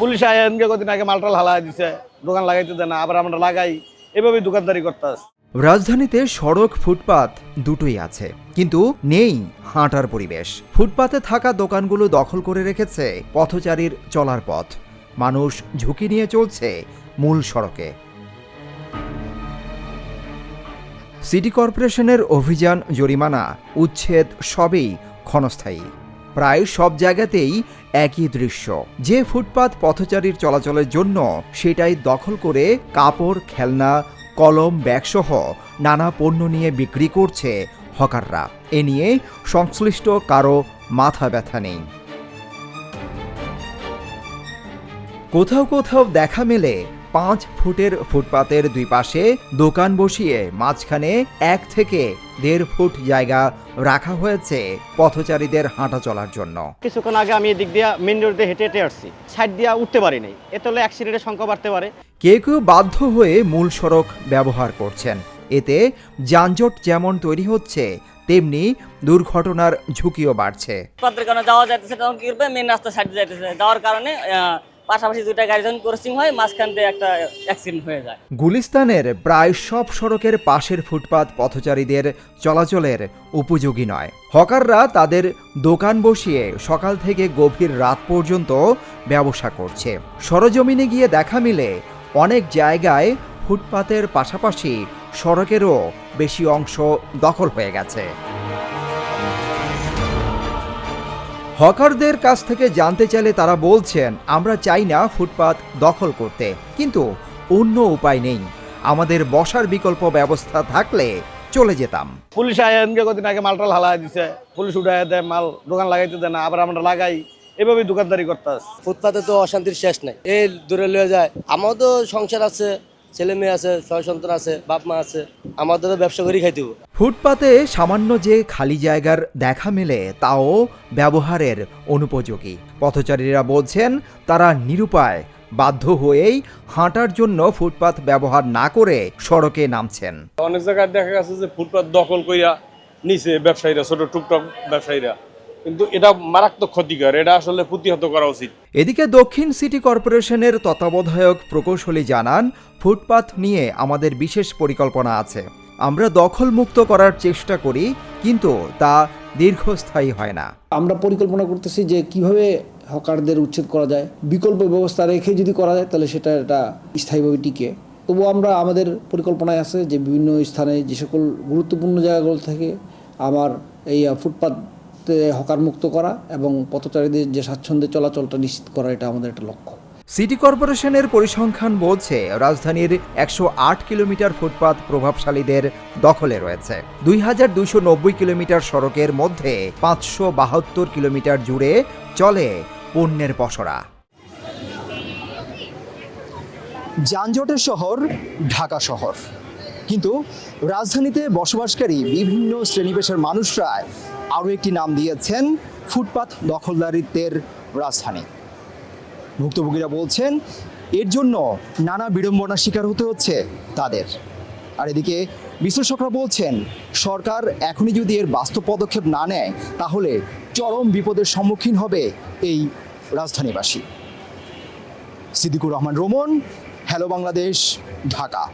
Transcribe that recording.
Police আয় এমকে কদিন আগে মালটাল হালা দিছে, দোকান লাগাইতে দেয় না, আবার আমরা লাগাই। এভাবেই দোকানদারি করতে আসি রাজধানীতে সড়ক ফুটপাত দুটোই আছে, কিন্তু নেই হাঁটার পরিবেশ। ফুটপাতে থাকা দোকানগুলো দখল করে রেখেছে পথচারীর চলার পথ। মানুষ ঝুঁকি নিয়ে চলছে মূল সড়কে। সিটি কর্পোরেশনের অভিযান, জরিমানা, উচ্ছেদ, সবই ক্ষণস্থায়ী। প্রায় সব জায়গাতেই একই দৃশ্য। যে ফুটপাত পথচারীর চলাচলের জন্য সেটাই দখল করে কাপড়, খেলনা, কলম, ব্যাগসহ নানা পণ্য নিয়ে বিক্রি করছে হকাররা। এ নিয়ে সংশ্লিষ্ট কারও মাথা ব্যথা নেই। কোথাও কোথাও দেখা মেলে পাঁচ ফুটের ফুটপাতের দুই পাশে দোকান বসিয়ে মাঝখানে এক থেকে দেড় ফুট জায়গা রাখা হয়েছে পথচারীদের হাঁটা চলার জন্য। কিছুক্ষণ আগে আমি এদিক দিয়ে মেন রোড দিয়ে হেঁটে হেঁটে আসছি। সাইড দিয়ে উঠতে পারি নাই। এতে হলে অ্যাক্সিডেন্টের সংখ্যা বাড়তে পারে। কেউ কেউ বাধ্য হয়ে মূল সড়ক ব্যবহার করছেন। এতে যানজট যেমন তৈরি হচ্ছে তেমনি দুর্ঘটনার ঝুঁকিও বাড়ছে। যাওয়া যাইতেছে কারণ কি মেন রাস্তা সাইড যাইতেছে। যাওয়ার কারণে পাশাপাশি দুইটা গাড়ি যখন ক্রসিং হয়, মাঝখান দিয়ে একটা অ্যাক্সিডেন্ট হয়ে যায়। গুলিস্তানের প্রায় সব সড়কের পাশের ফুটপাত পথচারীদের চলাচলের উপযোগী নয়। হকাররা তাদের দোকান বসিয়ে সকাল থেকে গভীর রাত পর্যন্ত ব্যবসা করছে। সরজমিনে গিয়ে দেখা মিলে অনেক জায়গায় ফুটপাতের পাশাপাশি সড়কেরও বেশি অংশ দখল হয়ে গেছে। হকারদের কাছ থেকে জানতে চাইলে তারা বলছেন আমরা চাই না ফুটপাত দখল করতে। কিন্তু অন্য উপায় নেই। আমাদের বসার বিকল্প ব্যবস্থা থাকলে চলে যেতাম। পুলিশ আয় এমকে কদিন আগে মালটাল হালা দিছে। পুলিশ উঠায় দেয় মাল দোকান লাগাইতে দেয় না আবার আমরা লাগাই। এভাবে দোকানদারি করতে ফুটপাতে তো অশান্তির শেষ নাই। এই দূরে লয়ে যায়। আমারও তো সংসার আছে। ছেলে মেয়ে আছে ছয় সন্তান আছে বাপ মা আছে আমাদেরও ব্যবসা করেই খাইতে ফুটপাতে সামান্য যে খালি জায়গার দেখা মেলে তাও ব্যবহারের অনুপযোগী। পথচারীরা বলছেন তারা নিরুপায় বাধ্য হয়েই হাঁটার জন্য ফুটপাত ব্যবহার না করে সড়কে নামছেন। অনেক জায়গায় দেখা গেছে যে ফুটপাত দখল কইরা নিচে ব্যবসায়ীরা ছোট টুকটাক ব্যবসায়ীরা। কিন্তু এটা মারাত্মক ক্ষতিকর এটা আসলে প্রতিহত করা উচিত। এদিকে দক্ষিণ সিটি কর্পোরেশনের তত্ত্বাবধায়ক প্রকৌশলী জানান ফুটপাত নিয়ে আমাদের বিশেষ পরিকল্পনা আছে। আমরা দখল মুক্ত করার চেষ্টা করি কিন্তু তা দীর্ঘস্থায়ী হয় না। আমরা পরিকল্পনা করতেছি যে কীভাবে হকারদের উচ্ছেদ করা যায় বিকল্প ব্যবস্থা রেখে যদি করা যায় তাহলে সেটা এটা স্থায়ীভাবে টিকে। তবুও আমরা আমাদের পরিকল্পনায় আছে যে বিভিন্ন স্থানে যে সকল গুরুত্বপূর্ণ জায়গাগুলো থেকে আমার এই আহ, ফুটপাতে হকার মুক্ত করা এবং পথচারীদের যে স্বাচ্ছন্দ্যে চলাচলটা নিশ্চিত করা এটা আমাদের একটা লক্ষ্য। সিটি কর্পোরেশনের পরিসংখ্যান বলছে রাজধানীর একশো আট কিলোমিটার ফুটপাত প্রভাবশালীদের দখলে রয়েছে। দুই হাজার দুইশো নব্বই কিলোমিটার সড়কের মধ্যে পাঁচশো বাহাত্তর কিলোমিটার জুড়ে চলে পণ্যের পসরা। যানজটের শহর ঢাকা শহর। কিন্তু রাজধানীতে বসবাসকারী বিভিন্ন শ্রেণি পেশার মানুষরা আরও একটি নাম দিয়েছেন ফুটপাত দখলদারিত্বের রাজধানী। ভুক্তভোগীরা বলছেন, এর জন্য নানা বিড়ম্বনার শিকার হতে হচ্ছে তাদের। আর এদিকে বিশ্লেষকরা বলছেন, সরকার এখনই যদি এর বাস্তব পদক্ষেপ না নেয়, তাহলে চরম বিপদের সম্মুখীন হবে এই রাজধানীবাসী। সিদ্দিকুর রহমান, রোমন, হ্যালো বাংলাদেশ, ঢাকা।